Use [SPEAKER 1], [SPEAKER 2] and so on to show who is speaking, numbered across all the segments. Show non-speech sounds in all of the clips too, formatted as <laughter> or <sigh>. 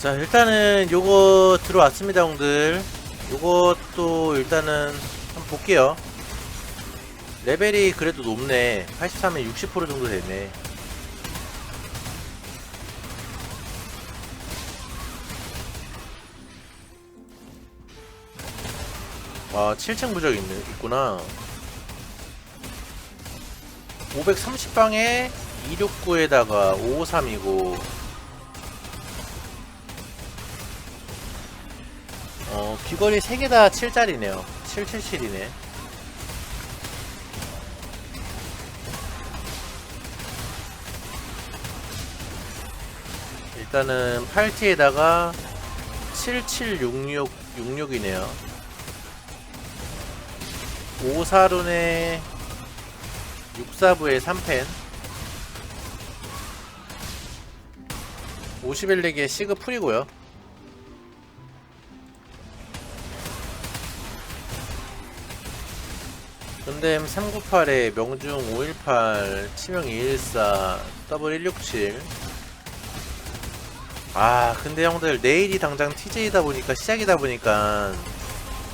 [SPEAKER 1] 자 일단은 요거 들어왔습니다 형들. 요것도 일단은 한번 볼게요. 레벨이 그래도 높네. 83에 60% 정도 되네. 아 7층 부적 있네, 있구나. 530방에 269에다가 553이고 어, 귀걸이 3개 다 7짜리네요. 777이네. 일단은 8T에다가 7766, 66이네요. 54룬에 64부에 3펜 51렉에 시그 풀이고요. 근댐 398에 명중 518, 치명 214, 더블 167. 아, 근데 형들 내일이 당장 TJ다 보니까 시작이다 보니까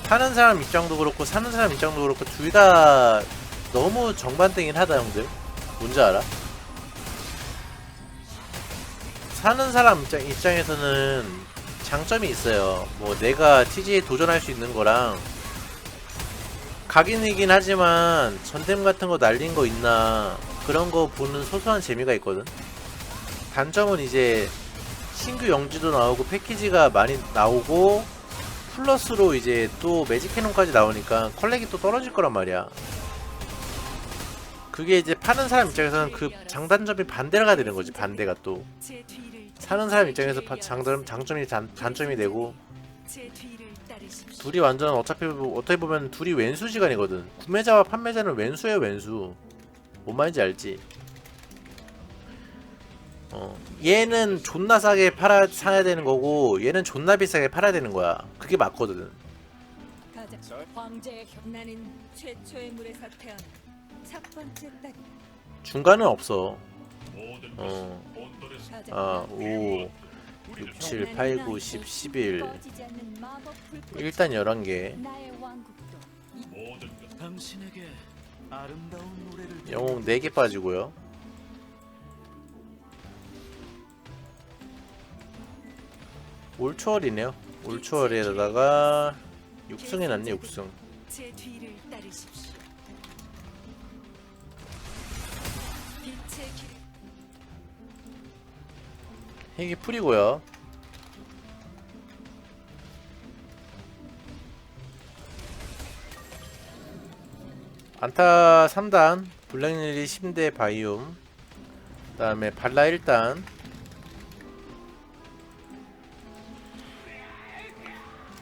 [SPEAKER 1] 하는 사람 입장도 그렇고 사는 사람 입장도 그렇고 둘 다 너무 정반대긴 하다 형들. 뭔지 알아? 사는 사람 입장, 입장에서는 장점이 있어요. 뭐 내가 TJ에 도전할 수 있는 거랑 각인이긴 하지만 전템 같은 거 날린 거 있나 그런 거 보는 소소한 재미가 있거든. 단점은 이제 신규 영지도 나오고 패키지가 많이 나오고 플러스로 이제 또 매직 캐논까지 나오니까 컬렉이 또 떨어질 거란 말이야. 그게 이제 파는 사람 입장에서는 그 장단점이 반대가 되는 거지 반대가 또 사는 사람 입장에서 파- 장점 장점이 단, 단점이 되고 둘이 완전 어차피 보- 어떻게 보면 둘이 왼수지간이거든. 구매자와 판매자는 왼수예요 왼수. 뭔 말인지 알지? 어 얘는 존나 싸게 팔아 사야 되는 거고 얘는 존나 비싸게 팔아야 되는 거야. 그게 맞거든. 중간은 없어. 어. 아, 5, 6, 7, 8, 9, 10, 11.
[SPEAKER 2] 꺼지지 않는 마법 불꽃.
[SPEAKER 1] 일단 11개.
[SPEAKER 2] 나의 왕국도
[SPEAKER 3] 당신에게 아름다운 노래를
[SPEAKER 1] 영웅 4개 빠지고요. 올초월이네요. 올초월에다가 6승이 났네 6승. 핵이 풀이고요. 안타 3단, 블랙릴리 10대 바이옴, 그 다음에 발라 1단,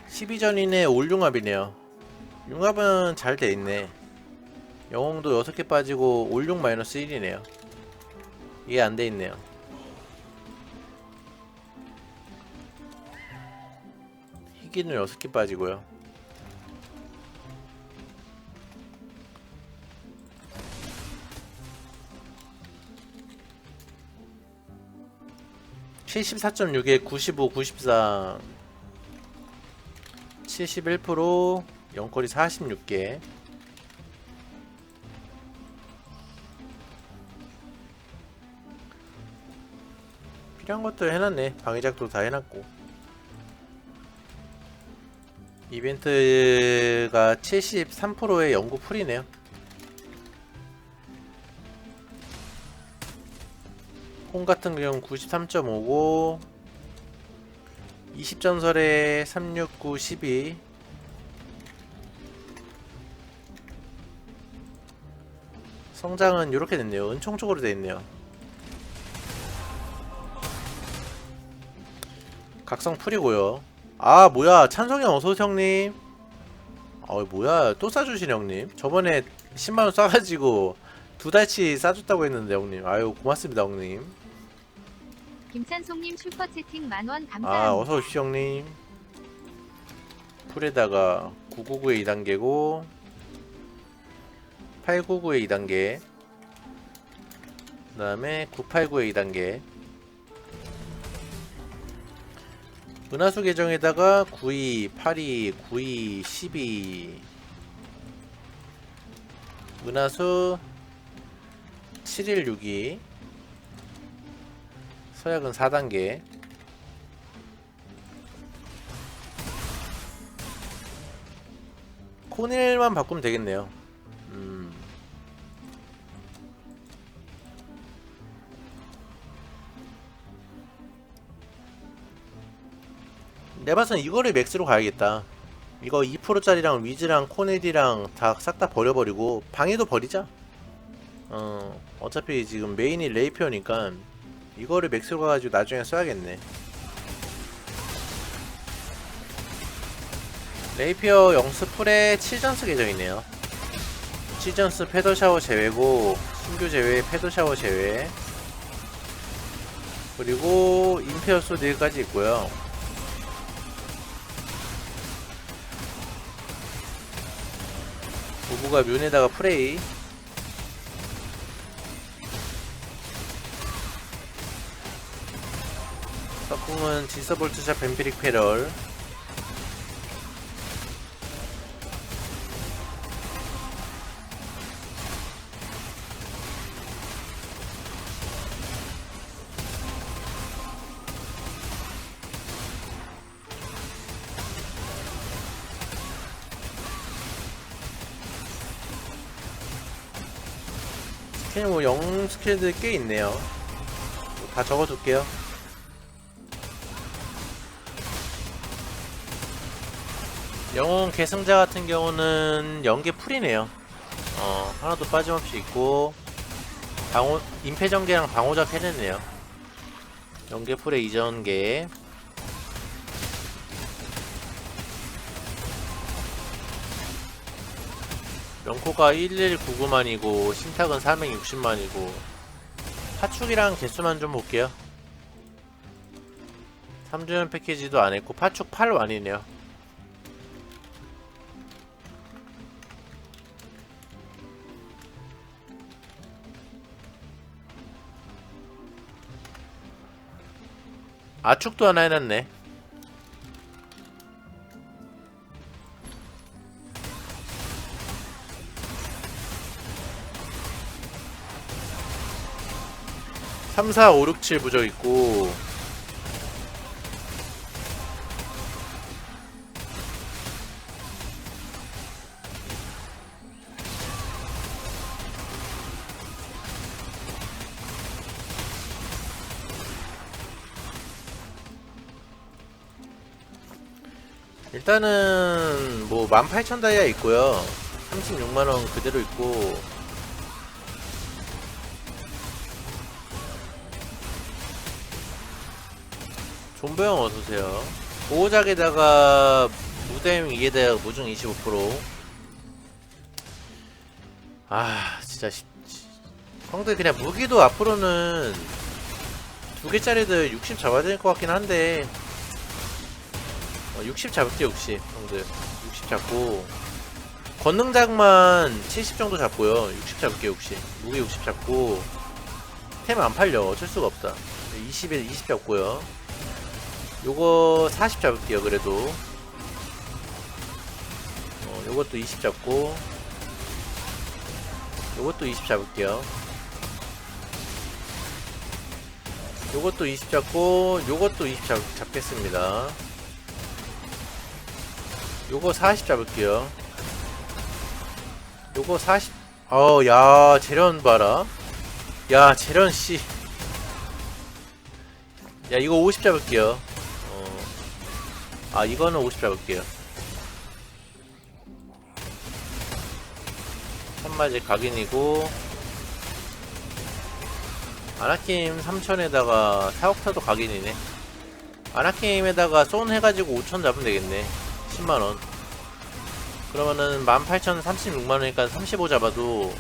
[SPEAKER 1] (12전인의) 올융합이네요. 융합은 잘 돼있네. 영웅도 6개 빠지고 올융 마이너스 1이네요. 이게 안 돼있네요 희귀는 6개 빠지고요. (74.6에) (95) (94) (71% 영거리 46개. 필요한 것들 해놨네. 방해작도 다 해놨고 이벤트가 73%의 연구 풀이네요. 홈 같은 경우 93.5고 20전설에 369, 12 성장은 이렇게 됐네요. 은총 쪽으로 되어 있네요. 각성 풀이고요. 아 뭐야. 찬성이 어서오세요 형님. 어 뭐야. 또 싸주신 형님. 저번에 10만원 싸가지고 두 달치 싸줬다고 했는데 형님. 아유 고맙습니다 형님.
[SPEAKER 4] 김찬송님 슈퍼 채팅 만원
[SPEAKER 1] 아
[SPEAKER 4] 감사합니다.
[SPEAKER 1] 어서오십시오 형님. 풀에다가 999의 2단계고 899의 2단계. 그 다음에 989의 2단계 은하수 계정에다가 92, 82, 92, 12 은하수 7162 서약은 4단계. 코넬만 바꾸면 되겠네요. 음. 내 봐선 이거를 맥스로 가야겠다. 이거 2%짜리랑 위즈랑 코넬이랑 다 싹 다 버려버리고 방해도 버리자. 어 어차피 지금 메인이 레이피어니까 이거를 맥스로 가가지고 나중에 써야겠네. 레이피어 영스풀의 7전스 계정이네요. 7전스 패더샤워 제외고 신규 제외 패더샤워 제외 그리고 임페어 소드까지 있고요. 오브가 뮤에다가 프레이. 석궁은 지서볼트샷 뱀피릭 패럴 뭐영 스킬들 꽤 있네요. 다 적어둘게요. 영웅 계승자 같은 경우는 연계 풀이네요. 어 하나도 빠짐없이 있고 방호 임패전개랑 방호작 해냈네요. 연계 풀의 이전개 명코가 1199만이고 신탁은 460만이고 파축이랑 개수만 좀 볼게요. 3주년 패키지도 안했고 파축 8완이네요. 아축도 하나 해놨네 삼, 사, 오, 육, 칠 부적 있고. 일단은 뭐 18,000 다이아 있고요. 36만원 그대로 있고 존버형 어서오세요. 보호작에다가 무대형 2에다가 무중 25%아 진짜 시- 시- 형들 그냥 무기도 앞으로는 두 개짜리들 60 잡아야 될 것 같긴 한데. 어, 60 잡을게 60 형들. 60 잡고. 권능작만 70 정도 잡고요. 60 잡을게 60 무기 60 잡고. 템 안 팔려. 어쩔 수가 없다. 20에 20 잡고요 요거 40 잡을게요 그래도. 어, 요것도 20 잡고. 요것도 20 잡을게요. 요것도 20 잡고 요것도 20 잡, 잡겠습니다. 요거 40 잡을게요. 요거 40 어우 야 재련 봐라. 야 재련 씨 야 이거 50 잡을게요. 어. 아 이거는 50 잡을게요. 한마디 각인이고 아나킴 3000에다가 사옥타도 각인이네. 아나킴에다가 쏜 해가지고 5000 잡으면 되겠네. 10만원. 그러면은 18,036만원이니까 35 잡아도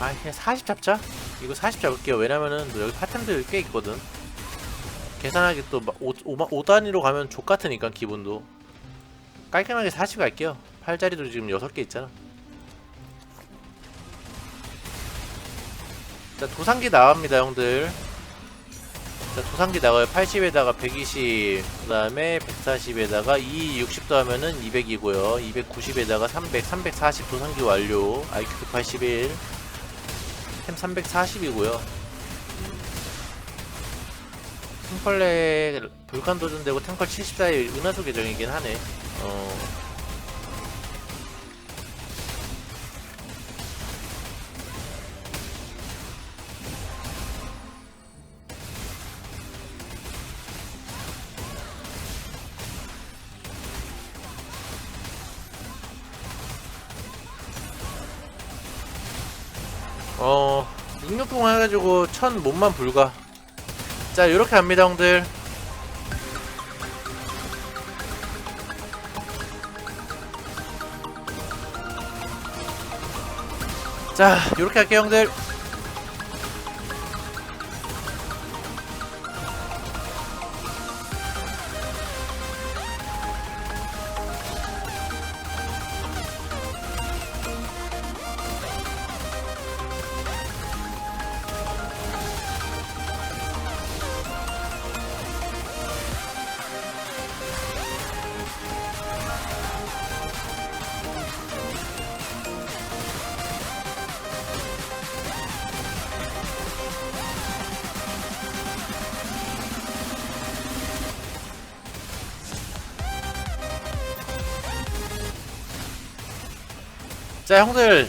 [SPEAKER 1] 아 그냥 40 잡자? 이거 40 잡을게요. 왜냐면은 여기 파템들 꽤 있거든 계산하기 또 5, 5, 단위로 가면 족같으니까 기분도 깔끔하게 40 갈게요 팔자리도 지금 6개 있잖아 자 도상기 나갑니다 형들 자, 도상기 나가요. 80에다가 120, 그 다음에 140에다가 2, 60 더하면은 200이고요. 290에다가 300, 340 도상기 완료. IQ 81, 템 340이고요. 템펄레 불칸 도전되고 템펄 74의 은하수 계정이긴 하네. 어. 어, 66분 해가지고 천 몸만 불가. 자, 요렇게 합니다, 형들. 자, 요렇게 할게요, 형들. 자, 형들.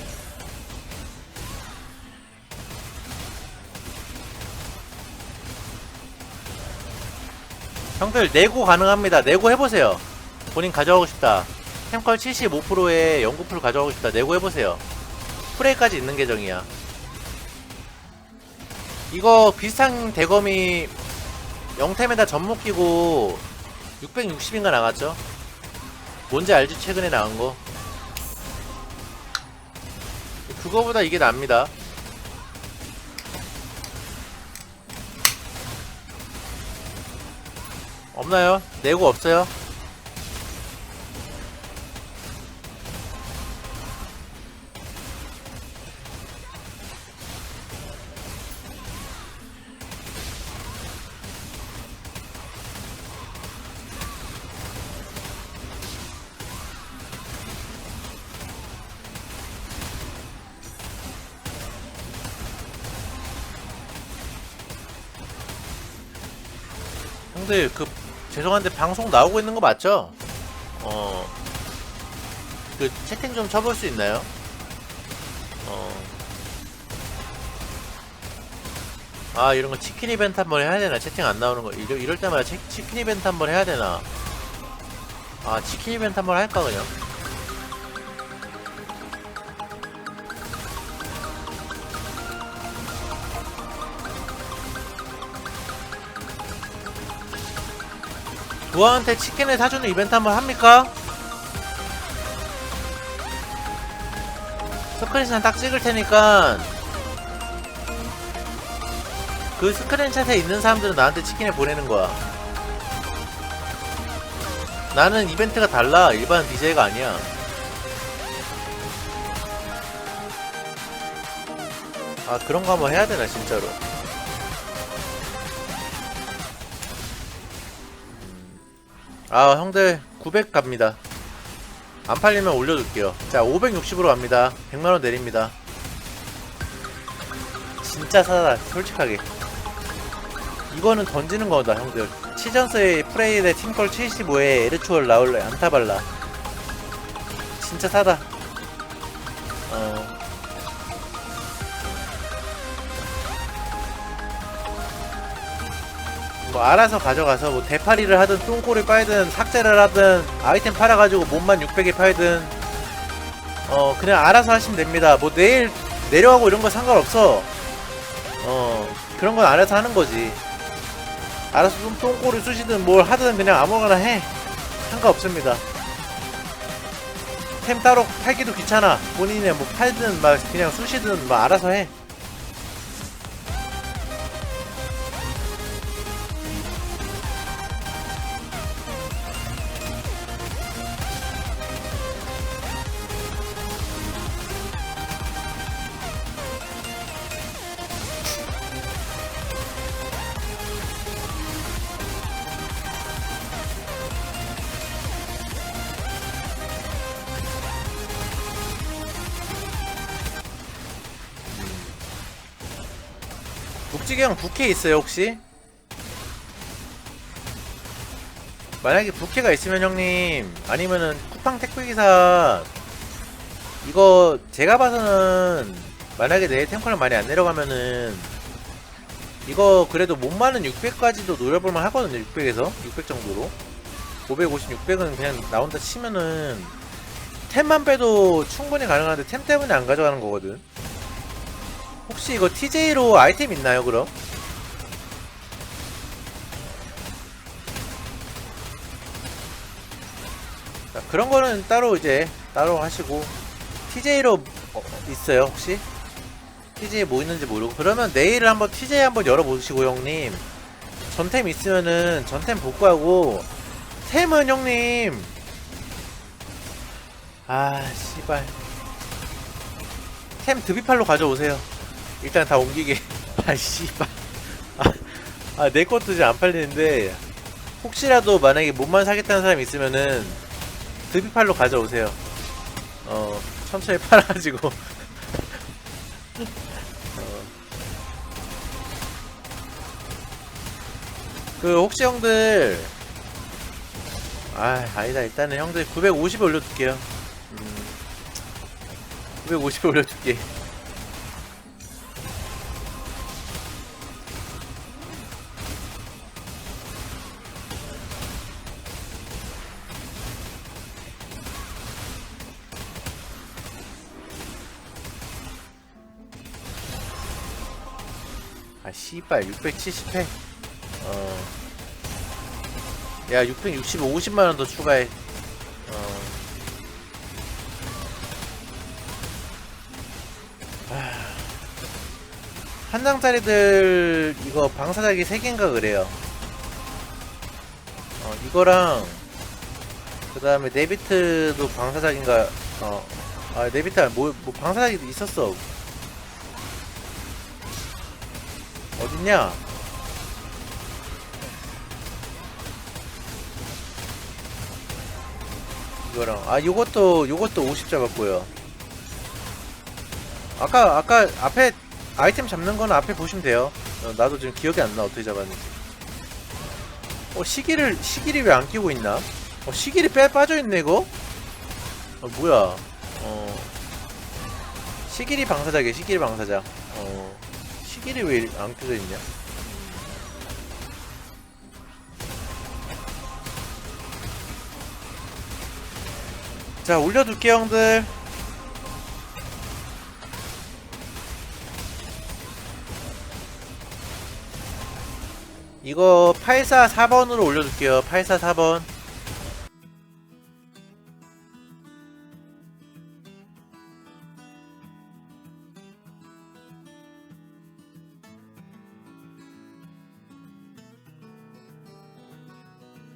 [SPEAKER 1] 형들, 내고 가능합니다. 내고 해보세요. 본인 가져가고 싶다. 템컬 75%에 연구풀 가져가고 싶다. 내고 해보세요. 프레이까지 있는 계정이야. 이거 비슷한 대검이 영템에다 전목 끼고 660인가 나갔죠? 뭔지 알지? 최근에 나온 거. 그거보다 이게 납니다. 없나요? 내고 없어요? 형들 그 죄송한데 방송 나오고 있는 거 맞죠? 어. 그 채팅 좀 쳐볼 수 있나요? 어. 아 이런 거 치킨 이벤트 한 번 해야 되나? 채팅 안 나오는 거 이럴, 이럴 때마다 치, 치킨 이벤트 한 번 해야 되나? 아 치킨 이벤트 한 번 할까 그냥? 부하한테 치킨을 사주는 이벤트 한번 합니까? 스크린샷 딱 찍을 테니까 그 스크린샷에 있는 사람들은 나한테 치킨을 보내는 거야. 나는 이벤트가 달라. 일반 BJ가 아니야. 아, 그런 거 한번 해야 되나, 진짜로. 아 형들 900 갑니다. 안 팔리면 올려둘게요. 자 560으로 갑니다. 100만원 내립니다. 진짜 사다 솔직하게. 이거는 던지는 거다 형들. 치전스의 프레이의 팀컬 75에 에르추얼 라울레 안타발라. 진짜 사다. 어 뭐 알아서 가져가서 뭐 대파리를 하든 똥꼬를 빨든 삭제를 하든 아이템 팔아가지고 몸만 600에 팔든 어 그냥 알아서 하시면 됩니다. 뭐 내일 내려가고 이런 거 상관없어. 어 그런 건 알아서 하는 거지. 알아서 좀 똥꼬를 쑤시든 뭘 하든 그냥 아무거나 해. 상관없습니다. 템 따로 팔기도 귀찮아. 본인이 뭐 팔든 막 그냥 쑤시든 뭐 알아서 해 복지경 부캐 있어요 혹시? 만약에 부캐가 있으면 형님 아니면은 쿠팡 택배기사 이거 제가 봐서는 만약에 내 템컬을 많이 안 내려가면은 이거 그래도 못 많은 600까지도 노려볼만 하거든요 600에서. 600 정도로. 550, 600은 그냥 나온다 치면은 템만 빼도 충분히 가능한데 템 때문에 안 가져가는 거거든 혹시 이거 TJ로 아이템 있나요 그럼? 자, 그런 거는 따로 이제 따로 하시고 TJ로 있어요 혹시? TJ 뭐 있는지 모르고. 그러면 내일 한번 TJ 한번 열어보시고 형님. 전템 있으면은 전템 복구하고 템은 형님. 아 씨발. 템 드비팔로 가져오세요 일단 다 옮기게. <laughs> 아 씨발. 아내 것도 이제 안 팔리는데 혹시라도 만약에 몸만 사겠다는 사람이 있으면은 드비팔로 가져오세요. 어 천천히 <laughs> 팔아가지고. 그 혹시 형들 아 아니다. 일단은 형들 950에 올려둘게요. 음, 950에 올려줄게 아 씨발 670회 어. 야, 665, 50만원 더 추가해. 어. 아. 한 장짜리들, 이거 방사작이 3개인가 그래요. 어, 이거랑, 그 다음에 네비트도 방사작인가, 어. 아, 네비트, 뭐, 뭐, 방사작이 있었어. 어딨냐? 이거랑. 아 요것도 요것도 50 잡았고요. 아까 아까 앞에 아이템 잡는 거는 앞에 보시면 돼요. 어, 나도 지금 기억이 안 나 어떻게 잡았는지. 어 시기를 시기를 왜 안 끼고 있나? 어 시기를 빼 빠져있네 이거? 어 뭐야? 어. 시기리 방사작이야 시기리 방사작. 어 시기리 왜안 껴져 있냐? 자 올려둘게 형들. 이거 844번으로 올려둘게요. 844번